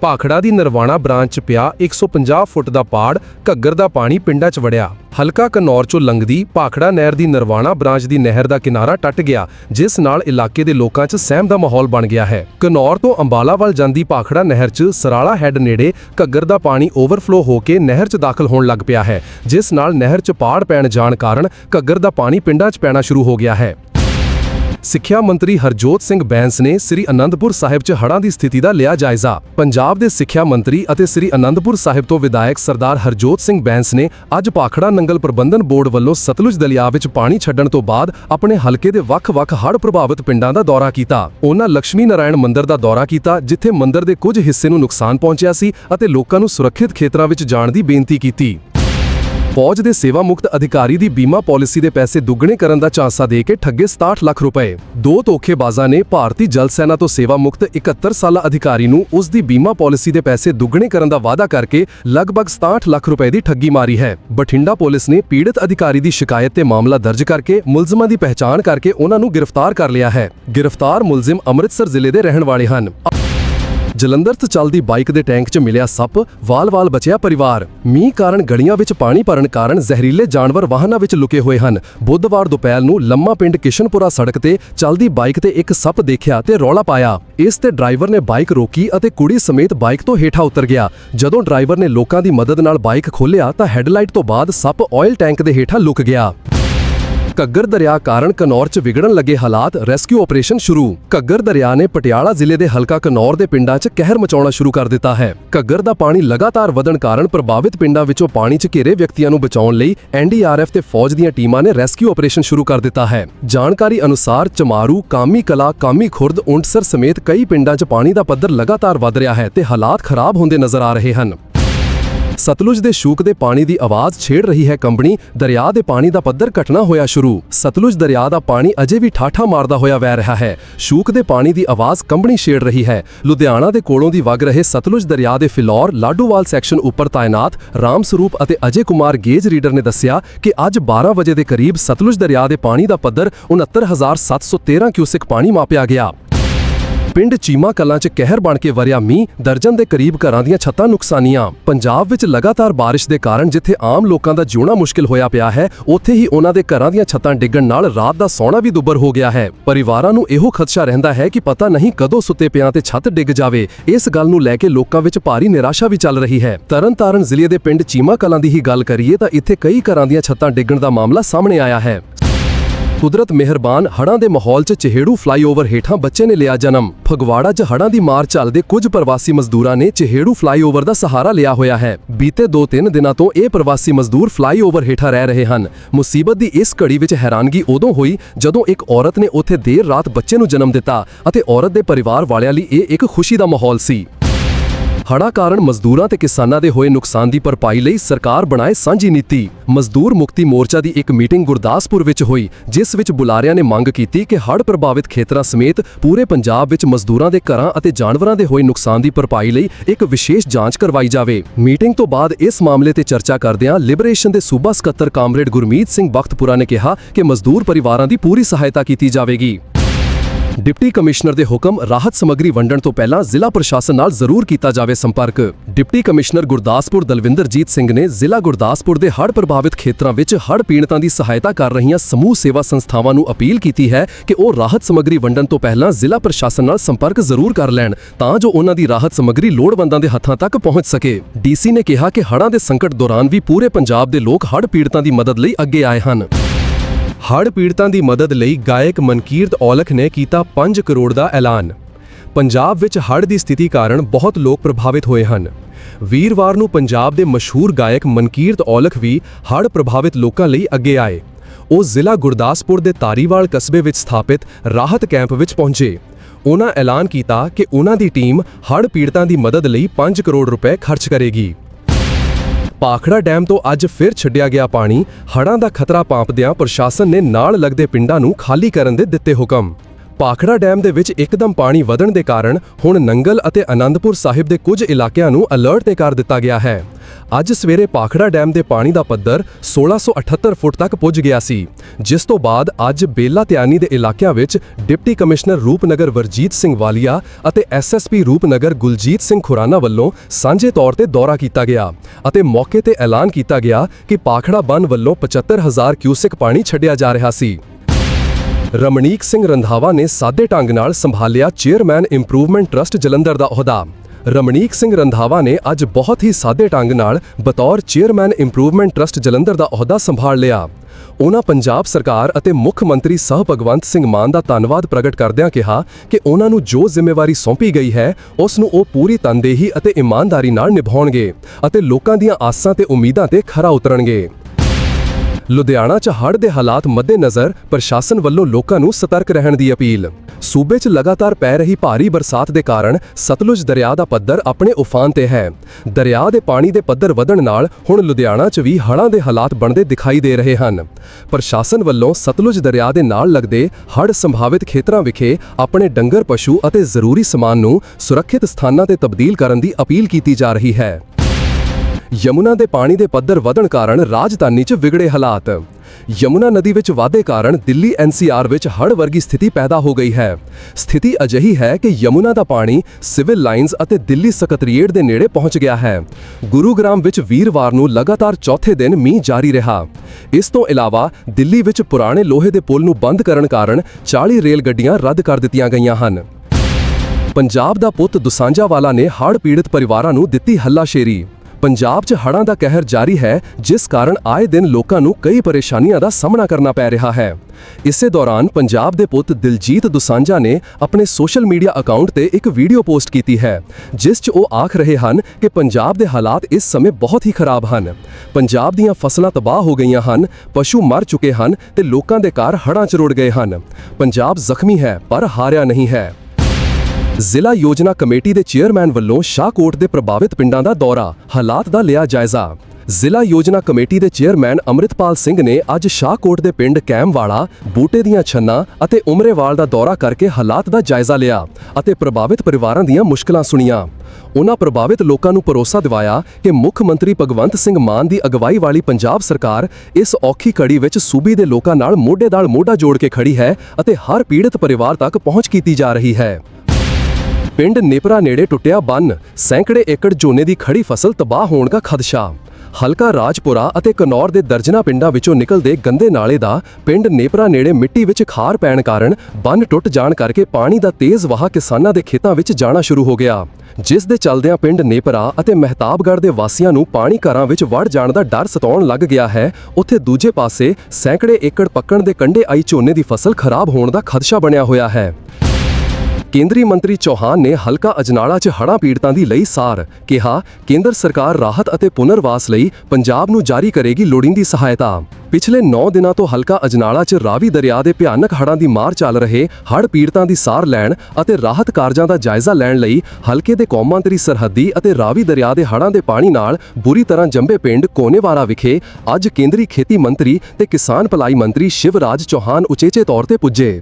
ਭਾਖੜਾ ਦੀ Narwana branch 'ਚ ਪਿਆ 150 ਫੁੱਟ ਦਾ ਪਾੜ, ਘੱਗਰ ਦਾ ਪਾਣੀ ਪਿੰਡਾਂ 'ਚ ਵੜਿਆ। ਹਲਕਾ ਕਨੌਰ 'ਚੋਂ ਲੰਘਦੀ ਭਾਖੜਾ ਨਹਿਰ ਦੀ ਨਰਵਾਣਾ ਬ੍ਰਾਂਚ ਦੀ ਨਹਿਰ ਦਾ ਕਿਨਾਰਾ ਟੱਟ ਗਿਆ, ਜਿਸ ਨਾਲ ਇਲਾਕੇ ਦੇ ਲੋਕਾਂ 'ਚ ਸਹਿਮ ਦਾ ਮਾਹੌਲ ਬਣ ਗਿਆ ਹੈ। ਕਨੌਰ ਤੋਂ ਅੰਬਾਲਾ ਵੱਲ ਜਾਂਦੀ ਭਾਖੜਾ ਨਹਿਰ 'ਚ ਸਰਾਲਾ ਹੈੱਡ ਨੇੜੇ ਘੱਗਰ ਦਾ ਪਾਣੀ ਓਵਰਫਲੋ ਹੋ ਕੇ ਨਹਿਰ 'ਚ ਦਾਖਲ ਹੋਣ ਲੱਗ ਪਿਆ ਹੈ, ਜਿਸ ਨਾਲ ਨਹਿਰ 'ਚ ਪਾੜ ਪੈਣ ਜਾਣ ਕਾਰਨ ਘੱਗਰ ਦਾ ਪਾਣੀ ਪਿੰਡਾਂ 'ਚ ਪੈਣਾ ਸ਼ੁਰੂ ਹੋ ਗਿਆ ਹੈ। ਸਿੱਖਿਆ ਮੰਤਰੀ ਹਰਜੋਤ ਸਿੰਘ ਬੈਂਸ ਨੇ ਸ੍ਰੀ ਅਨੰਦਪੁਰ ਸਾਹਿਬ 'ਚ ਹੜ੍ਹਾਂ ਦੀ ਸਥਿਤੀ ਦਾ ਲਿਆ ਜਾਇਜ਼ਾ। ਪੰਜਾਬ ਦੇ ਸਿੱਖਿਆ ਮੰਤਰੀ ਅਤੇ ਸ੍ਰੀ ਅਨੰਦਪੁਰ ਸਾਹਿਬ ਤੋਂ ਵਿਧਾਇਕ ਸਰਦਾਰ ਹਰਜੋਤ ਸਿੰਘ ਬੈਂਸ ਨੇ ਅੱਜ ਪਾਖੜਾ ਨੰਗਲ ਪ੍ਰਬੰਧਨ ਬੋਰਡ ਵੱਲੋਂ ਸਤਲੁਜ ਦਰਿਆ ਵਿੱਚ ਪਾਣੀ ਛੱਡਣ ਤੋਂ ਬਾਅਦ ਆਪਣੇ ਹਲਕੇ ਦੇ ਵੱਖ-ਵੱਖ ਹੜ੍ਹ ਪ੍ਰਭਾਵਿਤ ਪਿੰਡਾਂ ਦਾ ਦੌਰਾ ਕੀਤਾ। ਉਹਨਾਂ ਲక్ష్ਮੀ ਨਾਰਾਇਣ ਮੰਦਿਰ ਦਾ ਦੌਰਾ ਕੀਤਾ, ਜਿੱਥੇ ਮੰਦਿਰ ਦੇ ਕੁਝ ਹਿੱਸੇ ਨੂੰ ਨੁਕਸਾਨ ਪਹੁੰਚਿਆ ਸੀ ਅਤੇ ਲੋਕਾਂ ਨੂੰ ਸੁਰੱਖਿਅਤ ਖੇਤਰਾਂ ਵਿੱਚ ਜਾਣ ਦੀ ਬੇਨਤੀ ਕੀਤੀ। ਫੌਜ ਦੇ ਸੇਵਾ ਮੁਕਤ ਅਧਿਕਾਰੀ ਦੀ ਬੀਮਾ ਪਾਲਿਸੀ ਦੇ ਪੈਸੇ ਦੁੱਗਣੇ ਕਰਨ ਦਾ ਝਾਂਸਾ ਦੇ ਕੇ ਠੱਗੇ 67 ਲੱਖ ਰੁਪਏ। ਦੋ ਧੋਖੇਬਾਜ਼ਾਂ ਨੇ ਭਾਰਤੀ ਜਲ ਸੈਨਾ ਤੋਂ ਸੇਵਾ ਮੁਕਤ 71 ਸਾਲਾ ਅਧਿਕਾਰੀ ਨੂੰ ਉਸ ਦੀ ਬੀਮਾ ਪਾਲਿਸੀ ਦੇ ਪੈਸੇ ਦੁੱਗਣੇ ਕਰਨ ਦਾ ਵਾਅਦਾ ਕਰਕੇ ਲਗਭਗ 67 ਲੱਖ ਰੁਪਏ ਦੀ ਠੱਗੀ ਮਾਰੀ ਹੈ। ਬਠਿੰਡਾ ਪੁਲਿਸ ਨੇ ਪੀੜਤ ਅਧਿਕਾਰੀ ਦੀ ਸ਼ਿਕਾਇਤ ਤੇ ਮਾਮਲਾ ਦਰਜ ਕਰਕੇ ਮੁਲਜ਼ਮਾਂ ਦੀ ਪਹਿਚਾਣ ਕਰਕੇ ਉਹਨਾਂ ਨੂੰ ਗ੍ਰਿਫਤਾਰ ਕਰ ਲਿਆ ਹੈ। ਗ੍ਰਿਫਤਾਰ ਮੁਲਜ਼ਮ ਅੰਮ੍ਰਿਤਸਰ ਜ਼ਿਲ੍ਹੇ ਦੇ ਰਹਿਣ ਵਾਲੇ ਹਨ। ਜਲੰਧਰ ਤੋਂ ਚੱਲਦੀ ਬਾਈਕ ਦੇ ਟੈਂਕ 'ਚ ਮਿਲਿਆ ਸੱਪ, ਵਾਲ-ਵਾਲ ਬਚਿਆ ਪਰਿਵਾਰ। ਮੀਂਹ ਕਾਰਨ ਗਲੀਆਂ ਵਿੱਚ ਪਾਣੀ ਭਰਨ ਕਾਰਨ ਜ਼ਹਿਰੀਲੇ ਜਾਨਵਰ ਵਾਹਨਾਂ ਵਿੱਚ ਲੁਕੇ ਹੋਏ ਹਨ। ਬੁੱਧਵਾਰ ਦੁਪਹਿਰ ਨੂੰ ਲੰਮਾ ਪਿੰਡ ਕਿਸ਼ਨਪੁਰਾ ਸੜਕ ਤੇ ਚੱਲਦੀ ਬਾਈਕ ਤੇ ਇੱਕ ਸੱਪ ਦੇਖਿਆ ਤੇ ਰੌਲਾ ਪਾਇਆ। ਇਸ ਤੇ ਡਰਾਈਵਰ ਨੇ ਬਾਈਕ ਰੋਕੀ ਅਤੇ ਕੁੜੀ ਸਮੇਤ ਬਾਈਕ ਤੋਂ ਹੇਠਾਂ ਉਤਰ ਗਿਆ। ਜਦੋਂ ਡਰਾਈਵਰ ਨੇ ਲੋਕਾਂ ਦੀ ਮਦਦ ਨਾਲ ਬਾਈਕ ਖੋਲ੍ਹਿਆ ਤਾਂ ਹੈਡਲਾਈਟ ਤੋਂ ਬਾਅਦ ਸੱਪ ਆਇਲ ਟੈਂਕ ਦੇ ਹੇਠਾਂ ਲੁਕ ਗਿਆ। ਘੱਗਰ ਦਰਿਆ ਕਾਰਨ ਕਨੌਰ 'ਚ ਵਿਗੜਨ ਲੱਗੇ ਹਾਲਾਤ ਰੈਸਕਿਊ ਆਪਰੇਸ਼ਨ ਸ਼ੁਰੂ। ਘੱਗਰ ਦਰਿਆ ਨੇ ਪਟਿਆਲਾ ਜ਼ਿਲ੍ਹੇ ਦੇ ਹਲਕਾ ਕਨੌਰ ਦੇ ਪਿੰਡਾਂ 'ਚ ਕਹਿਰ ਮਚਾਉਣਾ ਸ਼ੁਰੂ ਕਰ ਦਿੱਤਾ ਹੈ। ਘੱਗਰ ਦਾ ਪਾਣੀ ਲਗਾਤਾਰ ਵਧਣ ਕਾਰਨ ਪ੍ਰਭਾਵਿਤ ਪਿੰਡਾਂ ਵਿੱਚੋਂ ਪਾਣੀ 'ਚ ਘੇਰੇ ਵਿਅਕਤੀਆਂ ਨੂੰ ਬਚਾਉਣ ਲਈ ਐਨਡੀਆਰਐਫ ਤੇ ਫੌਜ ਦੀਆਂ ਟੀਮਾਂ ਨੇ ਰੈਸਕਿਊ ਆਪਰੇਸ਼ਨ ਸ਼ੁਰੂ ਕਰ ਦਿੱਤਾ ਹੈ। ਜਾਣਕਾਰੀ ਅਨੁਸਾਰ ਚਮਾਰੂ, ਕਾਮੀ ਕਲਾ, ਕਾਮੀ ਖੁਰਦ, ਉਂਟਸਰ ਸਮੇਤ ਕਈ ਪਿੰਡਾਂ 'ਚ ਪਾਣੀ ਦਾ ਪੱਧਰ ਲਗਾਤਾਰ ਵਧ ਰਿਹਾ ਹੈ ਤੇ ਹਾਲਾਤ ਖਰਾਬ ਹੁੰਦੇ ਨਜ਼ਰ ਆ ਰਹੇ ਹਨ। ਸਤਲੁਜ ਦੇ ਸ਼ੂਕ ਦੇ ਪਾਣੀ ਦੀ ਆਵਾਜ਼ ਛੇੜ ਰਹੀ ਹੈ ਕੰਬਣੀ, ਦਰਿਆ ਦੇ ਪਾਣੀ ਦਾ ਪੱਧਰ ਘਟਣਾ ਹੋਇਆ ਸ਼ੁਰੂ। ਸਤਲੁਜ ਦਰਿਆ ਦਾ ਪਾਣੀ ਅਜੇ ਵੀ ਠਾਠਾ ਮਾਰਦਾ ਹੋਇਆ ਵਹਿ ਰਿਹਾ ਹੈ। ਸ਼ੂਕ ਦੇ ਪਾਣੀ ਦੀ ਆਵਾਜ਼ ਕੰਬਣੀ ਛੇੜ ਰਹੀ ਹੈ। ਲੁਧਿਆਣਾ ਦੇ ਕੋਲੋਂ ਦੀ ਵਗ ਰਹੇ ਸਤਲੁਜ ਦਰਿਆ ਦੇ ਫਿਲੌਰ ਲਾਡੂਵਾਲ ਸੈਕਸ਼ਨ ਉੱਪਰ ਤਾਇਨਾਤ ਰਾਮ ਸਰੂਪ ਅਤੇ ਅਜੇ ਕੁਮਾਰ ਗੇਜ ਰੀਡਰ ਨੇ ਦੱਸਿਆ ਕਿ ਅੱਜ 12 ਵਜੇ ਦੇ ਕਰੀਬ ਸਤਲੁਜ ਦਰਿਆ ਦੇ ਪਾਣੀ ਦਾ ਪੱਧਰ 69713 ਕਿਊਸਿਕ ਪਾਣੀ ਮਾਪਿਆ ਗਿਆ। ਪਿੰਡ ਚੀਮਾ ਕਲਾਂ 'ਚ ਕਹਿਰ ਬਣ ਕੇ ਵਰਿਆ ਮੀਂਹ, ਦਰਜਨ ਦੇ ਕਰੀਬ ਘਰਾਂ ਦੀਆਂ ਛੱਤਾਂ ਨੁਕਸਾਨੀਆਂ। ਪੰਜਾਬ ਵਿੱਚ ਲਗਾਤਾਰ ਬਾਰਿਸ਼ ਦੇ ਕਾਰਨ ਜਿੱਥੇ ਆਮ ਲੋਕਾਂ ਦਾ ਜਿਉਣਾ ਮੁਸ਼ਕਿਲ ਹੋਇਆ ਪਿਆ ਹੈ, ਉੱਥੇ ਹੀ ਉਹਨਾਂ ਦੇ ਘਰਾਂ ਦੀਆਂ ਛੱਤਾਂ ਡਿੱਗਣ ਨਾਲ ਰਾਤ ਦਾ ਸੌਣਾ ਵੀ ਦੁੱਬਰ ਹੋ ਗਿਆ ਹੈ। ਪਰਿਵਾਰਾਂ ਨੂੰ ਇਹੋ ਖਦਸ਼ਾ ਰਹਿੰਦਾ ਹੈ ਕਿ ਪਤਾ ਨਹੀਂ ਕਦੋਂ ਸੁੱਤੇ ਪਿਆਂ ਤੇ ਛੱਤ ਡਿੱਗ ਜਾਵੇ। ਇਸ ਗੱਲ ਨੂੰ ਲੈ ਕੇ ਲੋਕਾਂ ਵਿੱਚ ਭਾਰੀ ਨਿਰਾਸ਼ਾ ਵੀ ਚੱਲ ਰਹੀ ਹੈ। ਤਰਨਤਾਰਨ ਜ਼ਿਲ੍ਹੇ ਦੇ ਪਿੰਡ ਚੀਮਾ ਕਲਾਂ ਦੀ ਹੀ ਗੱਲ ਕਰੀਏ ਤਾਂ ਇੱਥੇ ਕਈ ਘਰਾਂ ਦੀਆਂ ਛੱਤਾਂ ਡਿੱਗਣ ਦਾ ਮਾਮਲਾ ਸਾਹਮਣੇ ਆਇਆ ਹੈ। ਕੁਦਰਤ ਮਿਹਰਬਾਨ ਹੜ੍ਹਾਂ ਦੇ ਮਾਹੌਲ 'ਚ ਚਿਹੜੂ ਫਲਾਈਓਵਰ ਹੇਠਾਂ ਬੱਚੇ ਨੇ ਲਿਆ ਜਨਮ। ਫਗਵਾੜਾ 'ਚ ਹੜ੍ਹਾਂ ਦੀ ਮਾਰ ਚੱਲਦੇ ਕੁਝ ਪ੍ਰਵਾਸੀ ਮਜ਼ਦੂਰਾਂ ਨੇ ਚਿਹੜੂ ਫਲਾਈਓਵਰ ਦਾ ਸਹਾਰਾ ਲਿਆ ਹੋਇਆ ਹੈ। ਬੀਤੇ 2-3 ਦਿਨਾਂ ਤੋਂ ਇਹ ਪ੍ਰਵਾਸੀ ਮਜ਼ਦੂਰ ਫਲਾਈਓਵਰ ਹੇਠਾਂ ਰਹਿ ਰਹੇ ਹਨ। ਮੁਸੀਬਤ ਦੀ ਇਸ ਘੜੀ ਵਿੱਚ ਹੈਰਾਨਗੀ ਉਦੋਂ ਹੋਈ ਜਦੋਂ ਇੱਕ ਔਰਤ ਨੇ ਉੱਥੇ ਦੇਰ ਰਾਤ ਬੱਚੇ ਨੂੰ ਜਨਮ ਦਿੱਤਾ ਅਤੇ ਔਰਤ ਦੇ ਪਰਿਵਾਰ ਵਾਲਿਆਂ ਲਈ ਇਹ ਇੱਕ ਖੁਸ਼ੀ ਦਾ ਮਾਹੌਲ ਸੀ। ਹੜ੍ਹਾਂ ਕਾਰਨ ਮਜ਼ਦੂਰਾਂ ਤੇ ਕਿਸਾਨਾਂ ਦੇ ਹੋਏ ਨੁਕਸਾਨ ਦੀ ਭਰਪਾਈ ਲਈ ਸਰਕਾਰ ਬਣਾਏ ਸਾਂਝੀ ਨੀਤੀ। ਮਜ਼ਦੂਰ ਮੁਕਤੀ ਮੋਰਚਾ ਦੀ ਇੱਕ ਮੀਟਿੰਗ ਗੁਰਦਾਸਪੁਰ ਵਿੱਚ ਹੋਈ, ਜਿਸ ਵਿੱਚ ਬੁਲਾਰਿਆਂ ਨੇ ਮੰਗ ਕੀਤੀ ਕਿ ਹੜ੍ਹ ਪ੍ਰਭਾਵਿਤ ਖੇਤਰਾਂ ਸਮੇਤ ਪੂਰੇ ਪੰਜਾਬ ਵਿੱਚ ਮਜ਼ਦੂਰਾਂ ਦੇ ਘਰਾਂ ਅਤੇ ਜਾਨਵਰਾਂ ਦੇ ਹੋਏ ਨੁਕਸਾਨ ਦੀ ਭਰਪਾਈ ਲਈ ਇੱਕ ਵਿਸ਼ੇਸ਼ ਜਾਂਚ ਕਰਵਾਈ ਜਾਵੇ। ਮੀਟਿੰਗ ਤੋਂ ਬਾਅਦ ਇਸ ਮਾਮਲੇ ਤੇ ਚਰਚਾ ਕਰਦਿਆਂ ਲਿਬਰੇਸ਼ਨ ਦੇ ਸੂਬਾ ਸਕੱਤਰ ਕਾਮਰੇਡ ਗੁਰਮੀਤ ਸਿੰਘ ਬਖਤਪੁਰਾ ਨੇ ਕਿਹਾ ਕਿ ਮਜ਼ਦੂਰ ਪਰਿਵਾਰਾਂ ਦੀ ਪੂਰੀ ਸਹਾਇਤਾ ਕੀਤੀ ਜਾਵੇਗੀ। ਡਿਪਟੀ ਕਮਿਸ਼ਨਰ ਦੇ ਹੁਕਮ ਰਾਹਤ ਸਮੱਗਰੀ ਵੰਡਣ ਤੋਂ ਪਹਿਲਾਂ ਜ਼ਿਲ੍ਹਾ ਪ੍ਰਸ਼ਾਸਨ ਨਾਲ ਜ਼ਰੂਰ ਕੀਤਾ ਜਾਵੇ ਸੰਪਰਕ। ਡਿਪਟੀ ਕਮਿਸ਼ਨਰ ਗੁਰਦਾਸਪੁਰ ਦਲਵਿੰਦਰਜੀਤ ਸਿੰਘ ਨੇ ਜ਼ਿਲ੍ਹਾ ਗੁਰਦਾਸਪੁਰ ਦੇ ਹੜ੍ਹ ਪ੍ਰਭਾਵਿਤ ਖੇਤਰਾਂ ਵਿੱਚ ਹੜ੍ਹ ਪੀੜਤਾਂ ਦੀ ਸਹਾਇਤਾ ਕਰ ਰਹੀਆਂ ਸਮੂਹ ਸੇਵਾ ਸੰਸਥਾਵਾਂ ਨੂੰ ਅਪੀਲ ਕੀਤੀ ਹੈ ਕਿ ਉਹ ਰਾਹਤ ਸਮੱਗਰੀ ਵੰਡਣ ਤੋਂ ਪਹਿਲਾਂ ਜ਼ਿਲ੍ਹਾ ਪ੍ਰਸ਼ਾਸਨ ਨਾਲ ਸੰਪਰਕ ਜ਼ਰੂਰ ਕਰ ਲੈਣ, ਤਾਂ ਜੋ ਉਹਨਾਂ ਦੀ ਰਾਹਤ ਸਮੱਗਰੀ ਲੋੜਵੰਦਾਂ ਦੇ ਹੱਥਾਂ ਤੱਕ ਪਹੁੰਚ ਸਕੇ। ਡੀਸੀ ਨੇ ਕਿਹਾ ਕਿ ਹੜ੍ਹਾਂ ਦੇ ਸੰਕਟ ਦੌਰਾਨ ਵੀ ਪੂਰੇ ਪੰਜਾਬ ਦੇ ਲੋਕ ਹੜ੍ਹ ਪੀੜਤਾਂ ਦੀ ਮਦਦ ਲਈ ਅੱਗੇ ਆਏ ਹਨ। ਹੜ੍ਹ ਪੀੜਤਾਂ ਦੀ ਮਦਦ ਲਈ ਗਾਇਕ ਮਨਕੀਰਤ ਔਲਖ ਨੇ ਕੀਤਾ 5 ਕਰੋੜ ਦਾ ਐਲਾਨ। ਪੰਜਾਬ ਵਿੱਚ ਹੜ੍ਹ ਦੀ ਸਥਿਤੀ ਕਾਰਨ ਬਹੁਤ ਲੋਕ ਪ੍ਰਭਾਵਿਤ ਹੋਏ ਹਨ। ਵੀਰਵਾਰ ਨੂੰ ਪੰਜਾਬ ਦੇ ਮਸ਼ਹੂਰ ਗਾਇਕ ਮਨਕੀਰਤ ਔਲਖ ਵੀ ਹੜ੍ਹ ਪ੍ਰਭਾਵਿਤ ਲੋਕਾਂ ਲਈ ਅੱਗੇ ਆਏ। ਉਹ ਜ਼ਿਲ੍ਹਾ ਗੁਰਦਾਸਪੁਰ ਦੇ ਤਾਰੀਵਾਲ ਕਸਬੇ ਵਿੱਚ ਸਥਾਪਿਤ ਰਾਹਤ ਕੈਂਪ ਵਿੱਚ ਪਹੁੰਚੇ। ਉਹਨਾਂ ਐਲਾਨ ਕੀਤਾ ਕਿ ਉਹਨਾਂ ਦੀ ਟੀਮ ਹੜ੍ਹ ਪੀੜਤਾਂ ਦੀ ਮਦਦ ਲਈ 5 ਕਰੋੜ ਰੁਪਏ ਖਰਚ ਕਰੇਗੀ। ਪਾਖੜਾ ਡੈਮ ਤੋਂ ਅੱਜ ਫਿਰ ਛੱਡਿਆ ਗਿਆ ਪਾਣੀ। ਹੜ੍ਹਾਂ ਦਾ ਖਤਰਾ ਪਾਂਪਦਿਆਂ ਪ੍ਰਸ਼ਾਸਨ ਨੇ ਨਾਲ ਲੱਗਦੇ ਪਿੰਡਾਂ ਨੂੰ ਖਾਲੀ ਕਰਨ ਦੇ ਦਿੱਤੇ ਹੁਕਮ। ਪਾਖੜਾ ਡੈਮ ਦੇ ਵਿੱਚ ਇੱਕਦਮ ਪਾਣੀ ਵਧਣ ਦੇ ਕਾਰਨ ਹੁਣ ਨੰਗਲ ਅਤੇ ਆਨੰਦਪੁਰ ਸਾਹਿਬ ਦੇ ਕੁਝ ਇਲਾਕਿਆਂ ਨੂੰ ਅਲਰਟ ਤੇ ਕਰ ਦਿੱਤਾ ਗਿਆ ਹੈ। ਅੱਜ ਸਵੇਰੇ ਪਾਖੜਾ ਡੈਮ ਦੇ ਪਾਣੀ ਦਾ ਪੱਧਰ 1678 ਫੁੱਟ ਤੱਕ ਪੁੱਜ ਗਿਆ ਸੀ, ਜਿਸ ਤੋਂ ਬਾਅਦ ਅੱਜ ਬੇਲਾ ਤਿਆਨੀ ਦੇ ਇਲਾਕਿਆਂ ਵਿੱਚ ਡਿਪਟੀ ਕਮਿਸ਼ਨਰ ਰੂਪਨਗਰ ਵਰਜੀਤ ਸਿੰਘ ਵਾਲੀਆ ਅਤੇ ਐਸਐਸਪੀ ਰੂਪਨਗਰ ਗੁਲਜੀਤ ਸਿੰਘ ਖੁਰਾਨਾ ਵੱਲੋਂ ਸਾਂਝੇ ਤੌਰ ਤੇ ਦੌਰਾ ਕੀਤਾ ਗਿਆ ਅਤੇ ਮੌਕੇ ਤੇ ਐਲਾਨ ਕੀਤਾ ਗਿਆ ਕਿ ਪਾਖੜਾ ਬੰਨ ਵੱਲੋਂ 75000 ਕਿਊਸਿਕ ਪਾਣੀ ਛੱਡਿਆ ਜਾ ਰਿਹਾ ਸੀ। ਰਮਣੀਕ ਸਿੰਘ ਰੰਧਾਵਾ ਨੇ ਸਾਦੇ ਢੰਗ ਨਾਲ ਸੰਭਾਲਿਆ ਚੇਅਰਮੈਨ ਇੰਪਰੂਵਮੈਂਟ ਟਰਸਟ ਜਲੰਧਰ ਦਾ ਅਹੁਦਾ। ਰਮਣੀਕ ਸਿੰਘ ਰੰਧਾਵਾ ਨੇ ਅੱਜ ਬਹੁਤ ਹੀ ਸਾਦੇ ਢੰਗ ਨਾਲ ਬਤੌਰ ਚੇਅਰਮੈਨ ਇੰਪਰੂਵਮੈਂਟ ਟਰਸਟ ਜਲੰਧਰ ਦਾ ਅਹੁਦਾ ਸੰਭਾਲ ਲਿਆ। ਉਹਨਾਂ ਪੰਜਾਬ ਸਰਕਾਰ ਅਤੇ ਮੁੱਖ ਮੰਤਰੀ ਸਹ ਭਗਵੰਤ ਸਿੰਘ ਮਾਨ ਦਾ ਧੰਨਵਾਦ ਪ੍ਰਗਟ ਕਰਦਿਆਂ ਕਿਹਾ ਕਿ ਉਹਨਾਂ ਨੂੰ ਜੋ ਜ਼ਿੰਮੇਵਾਰੀ ਸੌਂਪੀ ਗਈ ਹੈ, ਉਸ ਨੂੰ ਉਹ ਪੂਰੀ ਤਨਦੇਹੀ ਅਤੇ ਇਮਾਨਦਾਰੀ ਨਾਲ ਨਿਭਾਉਣਗੇ ਅਤੇ ਲੋਕਾਂ ਦੀਆਂ ਆਸਾਂ ਤੇ ਉਮੀਦਾਂ ਤੇ ਖਰਾ ਉਤਰਨਗੇ। ਲੁਧਿਆਣਾ 'ਚ ਹੜ੍ਹ ਦੇ ਹਾਲਾਤ ਮੱਦੇਨਜ਼ਰ ਪ੍ਰਸ਼ਾਸਨ ਵੱਲੋਂ ਲੋਕਾਂ ਨੂੰ ਸਤਰਕ ਰਹਿਣ ਦੀ ਅਪੀਲ। ਸੂਬੇ 'ਚ ਲਗਾਤਾਰ ਪੈ ਰਹੀ ਭਾਰੀ ਬਰਸਾਤ ਦੇ ਕਾਰਨ ਸਤਲੁਜ ਦਰਿਆ ਦਾ ਪੱਧਰ ਆਪਣੇ ਉਫਾਨ ਤੇ ਹੈ। ਦਰਿਆ ਦੇ ਪਾਣੀ ਦੇ ਪੱਧਰ ਵਧਣ ਨਾਲ ਹੁਣ ਲੁਧਿਆਣਾ 'ਚ ਵੀ ਹੜ੍ਹਾਂ ਦੇ ਹਾਲਾਤ ਬਣਦੇ ਦਿਖਾਈ ਦੇ ਰਹੇ ਹਨ। ਪ੍ਰਸ਼ਾਸਨ ਵੱਲੋਂ ਸਤਲੁਜ ਦਰਿਆ ਦੇ ਨਾਲ ਲੱਗਦੇ ਹੜ੍ਹ ਸੰਭਾਵਿਤ ਖੇਤਰਾਂ ਵਿਖੇ ਆਪਣੇ ਡੰਗਰ, ਪਸ਼ੂ ਅਤੇ ਜ਼ਰੂਰੀ ਸਮਾਨ ਨੂੰ ਸੁਰੱਖਿਅਤ ਸਥਾਨਾਂ ਤੇ ਤਬਦੀਲ ਕਰਨ ਦੀ ਅਪੀਲ ਕੀਤੀ ਜਾ ਰਹੀ ਹੈ। ਯਮੁਨਾ ਦੇ ਪਾਣੀ ਦੇ ਪੱਧਰ ਵਧਣ ਕਾਰਨ ਰਾਜਧਾਨੀ 'ਚ ਵਿਗੜੇ ਹਾਲਾਤ। ਯਮੁਨਾ ਨਦੀ ਵਿੱਚ ਵਾਧੇ ਕਾਰਨ ਦਿੱਲੀ ਐਨਸੀਆਰ ਵਿੱਚ ਹੜ੍ਹ ਵਰਗੀ ਸਥਿਤੀ ਪੈਦਾ ਹੋ ਗਈ ਹੈ। ਸਥਿਤੀ ਅਜਿਹੀ ਹੈ ਕਿ ਯਮੁਨਾ ਦਾ ਪਾਣੀ ਸਿਵਲ ਲਾਈਨਜ਼ ਅਤੇ ਦਿੱਲੀ ਸਕੱਤਰੀਏਟ ਦੇ ਨੇੜੇ ਪਹੁੰਚ ਗਿਆ ਹੈ। ਗੁਰੂਗ੍ਰਾਮ ਵਿੱਚ ਵੀਰਵਾਰ ਨੂੰ ਲਗਾਤਾਰ ਚੌਥੇ ਦਿਨ ਮੀਂਹ ਜਾਰੀ ਰਿਹਾ। ਇਸ ਤੋਂ ਇਲਾਵਾ ਦਿੱਲੀ ਵਿੱਚ ਪੁਰਾਣੇ ਲੋਹੇ ਦੇ ਪੁਲ ਨੂੰ ਬੰਦ ਕਰਨ ਕਾਰਨ 40 ਰੇਲ ਗੱਡੀਆਂ ਰੱਦ ਕਰ ਦਿੱਤੀਆਂ ਗਈਆਂ ਹਨ। ਪੰਜਾਬ ਦਾ ਪੁੱਤ ਦੁਸਾਂਝਾਵਾਲਾ ਨੇ ਹੜ੍ਹ ਪੀੜਤ ਪਰਿਵਾਰਾਂ ਨੂੰ ਦਿੱਤੀ ਹੱਲਾਸ਼ੇਰੀ। ਪੰਜਾਬ 'ਚ ਹੜ੍ਹਾਂ ਦਾ ਕਹਿਰ ਜਾਰੀ ਹੈ, ਜਿਸ ਕਾਰਨ ਆਏ ਦਿਨ ਲੋਕਾਂ ਨੂੰ ਕਈ ਪਰੇਸ਼ਾਨੀਆਂ ਦਾ ਸਾਹਮਣਾ ਕਰਨਾ ਪੈ ਰਿਹਾ ਹੈ। ਇਸੇ ਦੌਰਾਨ ਪੰਜਾਬ ਦੇ ਪੁੱਤ ਦਿਲਜੀਤ ਦੁਸਾਂਝਾ ਨੇ ਆਪਣੇ ਸੋਸ਼ਲ ਮੀਡੀਆ ਅਕਾਊਂਟ ਤੇ ਇੱਕ ਵੀਡੀਓ ਪੋਸਟ ਕੀਤੀ ਹੈ, ਜਿਸ 'ਚ ਉਹ ਆਖ ਰਹੇ ਹਨ ਕਿ ਪੰਜਾਬ ਦੇ ਹਾਲਾਤ ਇਸ ਸਮੇਂ ਬਹੁਤ ਹੀ ਖਰਾਬ ਹਨ। ਪੰਜਾਬ ਦੀਆਂ ਫਸਲਾਂ ਤਬਾਹ ਹੋ ਗਈਆਂ ਹਨ, ਪਸ਼ੂ ਮਰ ਚੁੱਕੇ ਹਨ ਤੇ ਲੋਕਾਂ ਦੇ ਘਰ ਹੜ੍ਹਾਂ 'ਚ ਰੁੜ ਗਏ ਹਨ। ਪੰਜਾਬ ਜ਼ਖਮੀ ਹੈ, ਪਰ ਹਾਰਿਆ ਨਹੀਂ ਹੈ। ਜ਼ਿਲ੍ਹਾ ਯੋਜਨਾ ਕਮੇਟੀ ਦੇ ਚੇਅਰਮੈਨ ਵੱਲੋਂ ਸ਼ਾਹਕੋਟ ਦੇ ਪ੍ਰਭਾਵਿਤ ਪਿੰਡਾਂ ਦਾ ਦੌਰਾ, ਹਾਲਾਤ ਦਾ ਲਿਆ ਜਾਇਜ਼ਾ। ਜ਼ਿਲ੍ਹਾ ਯੋਜਨਾ ਕਮੇਟੀ ਦੇ ਚੇਅਰਮੈਨ ਅੰਮ੍ਰਿਤਪਾਲ ਸਿੰਘ ਨੇ ਅੱਜ ਸ਼ਾਹਕੋਟ ਦੇ ਪਿੰਡ ਕੈਮਵਾਲਾ, ਬੂਟੇ ਦੀਆਂ ਛੰਨਾ ਅਤੇ ਉਮਰੇਵਾਲ ਦਾ ਦੌਰਾ ਕਰਕੇ ਹਾਲਾਤ ਦਾ ਜਾਇਜ਼ਾ ਲਿਆ ਅਤੇ ਪ੍ਰਭਾਵਿਤ ਪਰਿਵਾਰਾਂ ਦੀਆਂ ਮੁਸ਼ਕਲਾਂ ਸੁਣੀਆਂ। ਉਹਨਾਂ ਪ੍ਰਭਾਵਿਤ ਲੋਕਾਂ ਨੂੰ ਭਰੋਸਾ ਦਿਵਾਇਆ ਕਿ ਮੁੱਖ ਮੰਤਰੀ ਭਗਵੰਤ ਸਿੰਘ ਮਾਨ ਦੀ ਅਗਵਾਈ ਵਾਲੀ ਪੰਜਾਬ ਸਰਕਾਰ ਇਸ ਔਖੀ ਘੜੀ ਵਿੱਚ ਸੂਬੇ ਦੇ ਲੋਕਾਂ ਨਾਲ ਮੋਢੇ ਨਾਲ ਮੋਢਾ ਜੋੜ ਕੇ ਖੜੀ ਹੈ ਅਤੇ ਹਰ ਪੀੜਤ ਪਰਿਵਾਰ ਤੱਕ ਪਹੁੰਚ ਕੀਤੀ ਜਾ ਰਹੀ ਹੈ। ਪਿੰਡ ਨੇਪਰਾ ਨੇੜੇ ਟੁੱਟਿਆ ਬੰਨ, ਸੈਂਕੜੇ ਏਕੜ ਝੋਨੇ ਦੀ ਖੜੀ ਫਸਲ ਤਬਾਹ ਹੋਣ ਦਾ ਖਦਸ਼ਾ। ਹਲਕਾ ਰਾਜਪੁਰਾ ਅਤੇ ਕਨੌਰ ਦੇ ਦਰਜਨਾ ਪਿੰਡਾਂ ਵਿੱਚੋਂ ਨਿਕਲਦੇ ਗੰਦੇ ਨਾਲੇ ਦਾ ਪਿੰਡ ਨੇਪਰਾ ਨੇੜੇ ਮਿੱਟੀ ਵਿੱਚ ਖਾਰ ਪੈਣ ਕਾਰਨ ਬੰਨ ਟੁੱਟ ਜਾਣ ਕਰਕੇ ਪਾਣੀ ਦਾ ਤੇਜ਼ ਵਹਾਅ ਕਿਸਾਨਾਂ ਦੇ ਖੇਤਾਂ ਵਿੱਚ ਜਾਣਾ ਸ਼ੁਰੂ ਹੋ ਗਿਆ। ਜਿਸ ਦੇ ਚੱਲਦਿਆਂ ਪਿੰਡ ਨੇਪਰਾ ਅਤੇ ਮਹਿਤਾਬਗੜ੍ਹ ਦੇ ਵਾਸੀਆਂ ਨੂੰ ਪਾਣੀ ਘਰਾਂ ਵਿੱਚ ਵੜ ਜਾਣ ਦਾ ਡਰ ਸਤਾਉਣ ਲੱਗ ਗਿਆ ਹੈ, ਉੱਥੇ ਦੂਜੇ ਪਾਸੇ ਸੈਂਕੜੇ ਏਕੜ ਪੱਕਣ ਦੇ ਕੰਢੇ ਆਈ ਝੋਨੇ ਦੀ ਫਸਲ ਖਰਾਬ ਹੋਣ ਦਾ ਖਦਸ਼ਾ ਬਣਿਆ ਹੋਇਆ ਹੈ। ਕੇਂਦਰੀ ਮੰਤਰੀ ਚੌਹਾਨ ਨੇ ਹਲਕਾ ਅਜਨਾਲਾ 'ਚ ਹੜ੍ਹਾਂ ਪੀੜਤਾਂ ਦੀ ਲਈ ਸਾਰ ਕਿਹਾ, ਕੇਂਦਰ ਸਰਕਾਰ ਰਾਹਤ ਅਤੇ ਪੁਨਰਵਾਸ ਲਈ ਪੰਜਾਬ ਨੂੰ ਜਾਰੀ ਕਰੇਗੀ ਲੋੜੀਂਦੀ ਸਹਾਇਤਾ। ਪਿਛਲੇ 9 ਦਿਨਾਂ ਤੋਂ ਹਲਕਾ ਅਜਨਾਲਾ 'ਚ ਰਾਵੀ ਦਰਿਆ ਦੇ ਭਿਆਨਕ ਹੜ੍ਹਾਂ ਦੀ ਮਾਰ ਚੱਲ ਰਹੇ ਹੜ੍ਹ ਪੀੜਤਾਂ ਦੀ ਸਾਰ ਲੈਣ ਅਤੇ ਰਾਹਤ ਕਾਰਜਾਂ ਦਾ ਜਾਇਜ਼ਾ ਲੈਣ ਲਈ ਹਲਕੇ ਦੇ ਕੌਮਾਂਤਰੀ ਸਰਹੱਦੀ ਅਤੇ ਰਾਵੀ ਦਰਿਆ ਦੇ ਹੜ੍ਹਾਂ ਦੇ ਪਾਣੀ ਨਾਲ ਬੁਰੀ ਤਰ੍ਹਾਂ ਜੰਬੇ ਪਿੰਡ ਕੋਨੇਵਾਲਾ ਵਿਖੇ ਅੱਜ ਕੇਂਦਰੀ ਖੇਤੀ ਮੰਤਰੀ ਤੇ ਕਿਸਾਨ ਭਲਾਈ ਮੰਤਰੀ ਸ਼ਿਵਰਾਜ ਚੌਹਾਨ ਉਚੇਚੇ ਤੌਰ ਤੇ ਪੁੱਜੇ।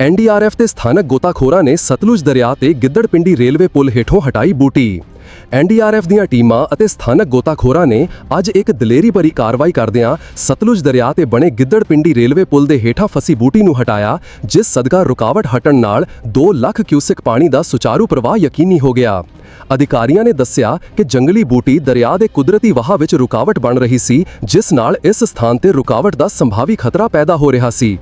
ਐਨਡੀਆਰਐਫ ਤੇ ਸਥਾਨਕ ਗੋਤਾਖੋਰਾਂ ਨੇ ਸਤਲੁਜ ਦਰਿਆ ਤੇ ਗਿੱਦੜਪਿੰਡੀ ਰੇਲਵੇ ਪੁਲ ਹੇਠੋਂ ਹਟਾਈ ਬੂਟੀ। ਐਨਡੀਆਰਐਫ ਦੀਆਂ ਟੀਮਾਂ ਅਤੇ ਸਥਾਨਕ ਗੋਤਾਖੋਰਾਂ ਨੇ ਅੱਜ ਇੱਕ ਦਲੇਰੀ ਭਰੀ ਕਾਰਵਾਈ ਕਰਦਿਆਂ ਸਤਲੁਜ ਦਰਿਆ ਤੇ ਬਣੇ ਗਿੱਦੜਪਿੰਡੀ ਰੇਲਵੇ ਪੁਲ ਦੇ ਹੇਠਾਂ ਫਸੀ ਬੂਟੀ ਨੂੰ ਹਟਾਇਆ, ਜਿਸ ਸਦਕਾ ਰੁਕਾਵਟ ਹਟਣ ਨਾਲ 2 ਲੱਖ ਕਿਊਸਿਕ ਪਾਣੀ ਦਾ ਸੁਚਾਰੂ ਪ੍ਰਵਾਹ ਯਕੀਨੀ ਹੋ ਗਿਆ। ਅਧਿਕਾਰੀਆਂ ਨੇ ਦੱਸਿਆ ਕਿ ਜੰਗਲੀ ਬੂਟੀ ਦਰਿਆ ਦੇ ਕੁਦਰਤੀ ਵਹਾਅ ਵਿੱਚ ਰੁਕਾਵਟ ਬਣ ਰਹੀ ਸੀ, ਜਿਸ ਨਾਲ ਇਸ ਸਥਾਨ ਤੇ ਰੁਕਾਵਟ ਦਾ ਸੰਭਾਵੀ ਖਤਰਾ ਪੈਦਾ ਹੋ ਰਿਹਾ ਸੀ।